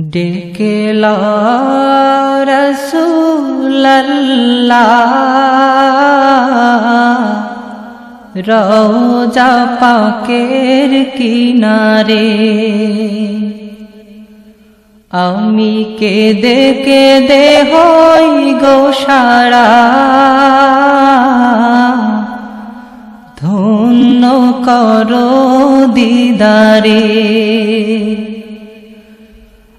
ডেকে রসুল্লাহ রওজা পাকের কিনারে। আমি কেঁদে কেঁদে হই গো সারা। ধন্য করো দিদারে।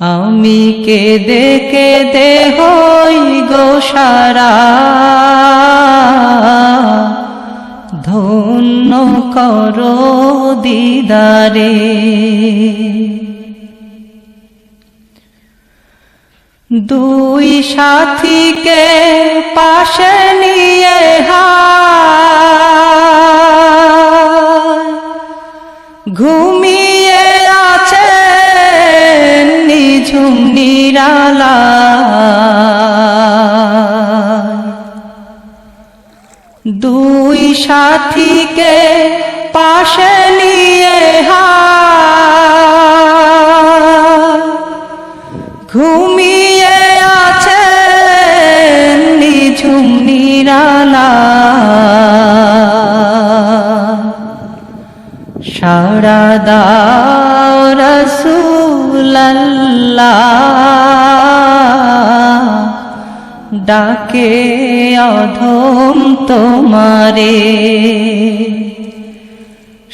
আমি কেঁদে কেঁদে হই গো সারা। ধন্য করো দিদারে। দুই সাথীকে পাশে নিয়ে হায় নিঝুম নিরালা। দুই সাথীকে পাশে নিয়ে হায় ঘুমিয়ে আছে নিঝুম নিরালা। সারা দাও রসুল্লাহ ডাকে অধম তোমারে।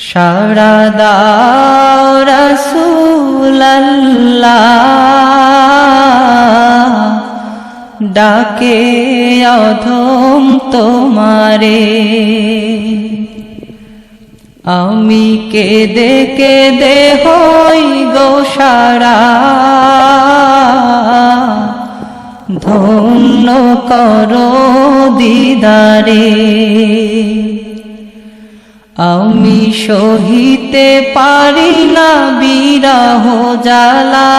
সারা দাও রসুল্লাহ ডাকে অধম তোমারে। আমি কেঁদে কেঁদে হই গো সারা। ধন্য করো দিদারে। আমি সহিতে পারি না বিরহ জালা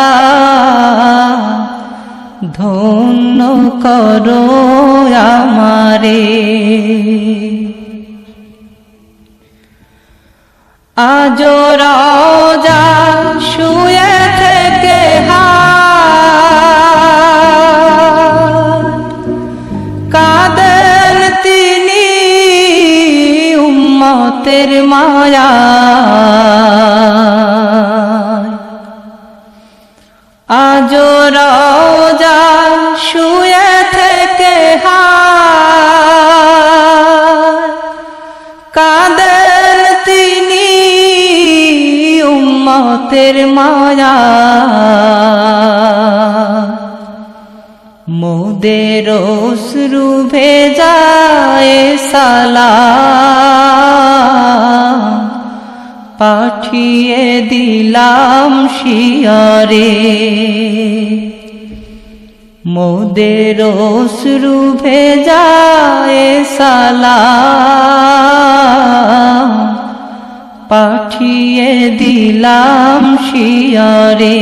ধন্য করো আমারে। আজ রাজা শুয়ে থেকে কাদের উম্মতের মায়া। আজ রাজা শুয়ে থেকে কাদের তিনি উম্মতের মায়া। মোদের অশ্রু ভেজায় সালা পাঠিয়ে দিলাম শিয়রে। মোদের অশ্রু ভেজায় সালা পাঠিয়ে দিলাম শিয়রে।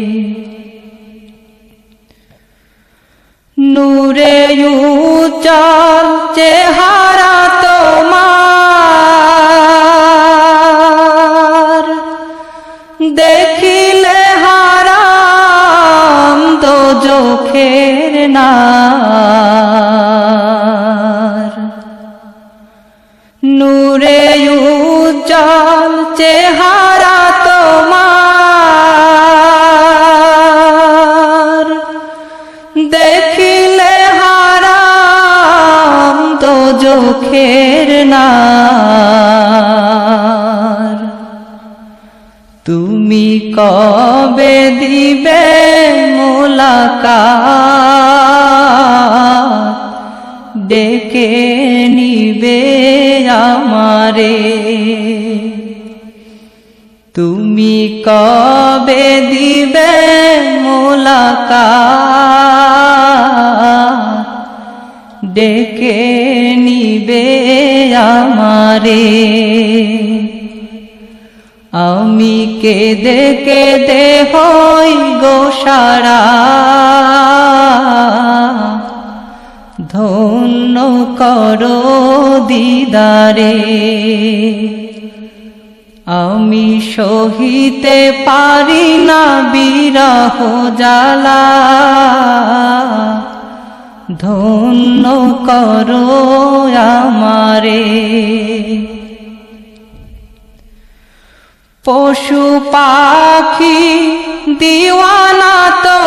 নূরে উজ্জ্বল চেহারা তোমার। দেখিলে হারাম তো চোখের না নূরে উজ্জ্বল চেহারা চোখের নার। তুমি কবে দিবে মোলাকা ডেকে নিবে আমারে। তুমি কবে দিবে মোলাকা ডেকে নিবে আমারে। আমি কেঁদে কেঁদে হই গো সারা। ধন্য করো দিদারে। আমি সহিতে পারি না বিরহ জ্বালা। ধন্য করো আমারে। পশু পাখি দিওয়ানা তোমার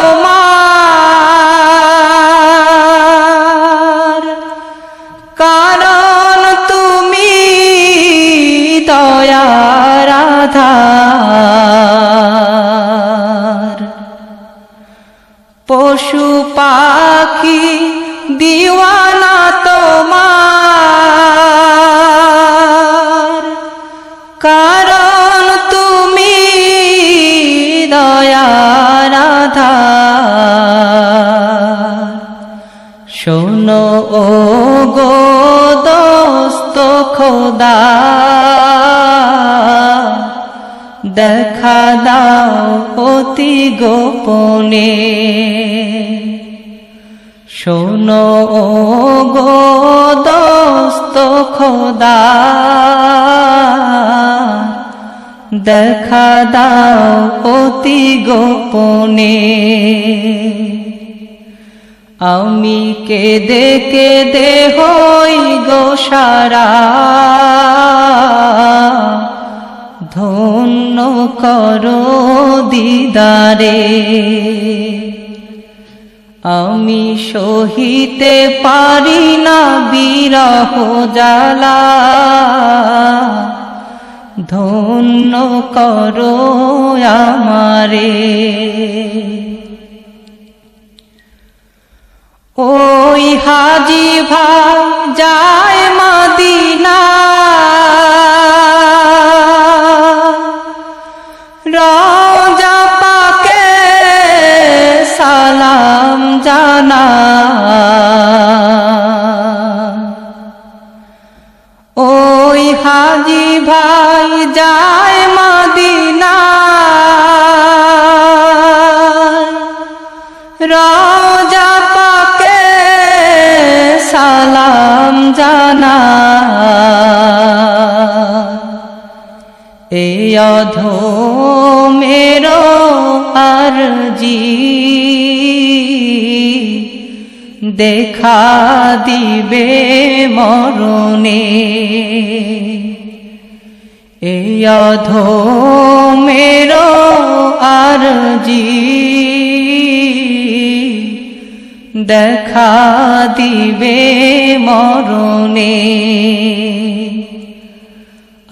দেখা দাও অতি গোপনে। শোনো গো দোস্ত খোদা, দেখা দাও অতি গোপনে। আমি কেঁদে কেঁদে হই গো সারা। ধন্য করো দিদারে। আমি সহিতে পারি না বিরহ জ্বালা। ধন্য করো আমারে। ওই হাজি ভাই যায় জানা। ওই হাজি ভাই যায় মদিনা রাজা পাকে সালাম জানা এ অধো মেরো আরজি দেখা দিবে মরণে। এই অধো মেরো আরজি দেখা দিবে মরণে।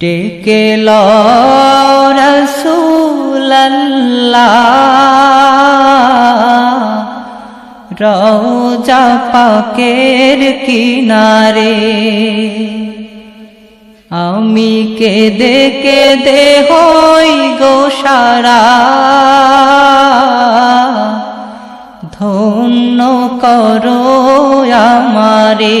ডেকে রওজা পাকের কিনারে আমি কেঁদে হই গো সারা। ধন্য করো আমারে।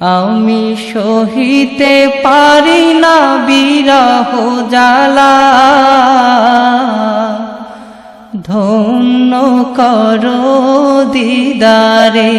আমি সহিতে পারি না বিরহ জ্বালা। ধন্য কর দিদারে।